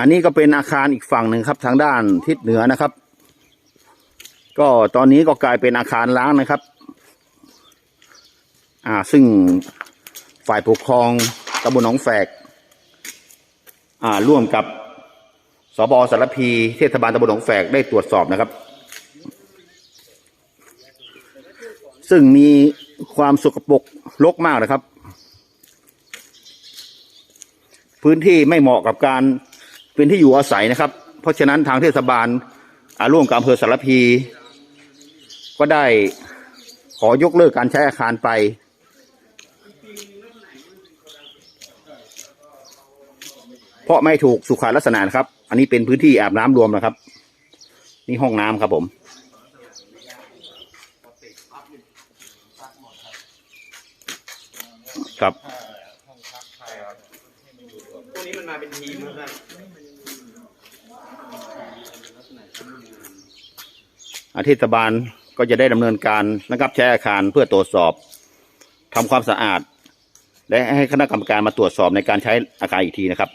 อันนี้ก็เป็นอาคารอีกฝั่งหนึ่งครับ ทางด้านทิศเหนือนะครับ ก็ตอนนี้ก็กลายเป็นอาคารล้างนะครับ อ่าซึ่งฝ่ายปกครองตำบลหนองแฝก อ่าร่วมกับสบสารพีเทศบาลตำบลหนองแฝกได้ตรวจสอบนะครับ ซึ่งมีความสกปรกรกมากนะครับ พื้นที่ไม่เหมาะกับการ เป็นที่อยู่อาศัยนะครับ เพราะฉะนั้นทางเทศบาลอาร่วมกับอำเภอสารพี ก็ได้ขอยกเลิกการใช้อาคารไปเพราะไม่ถูกสุขาลักษณะนะครับ อันนี้เป็นพื้นที่อาบน้ำรวมนะครับ นี่ห้องน้ำครับผม ครับพวกนี้มันมาเป็นทีมนะอา เทศบาลก็จะได้ดำเนินการนะครับใช้อาคารเพื่อตรวจสอบทำความสะอาด และให้คณะกรรมการมาตรวจสอบในการใช้อาคารอีกทีนะครับ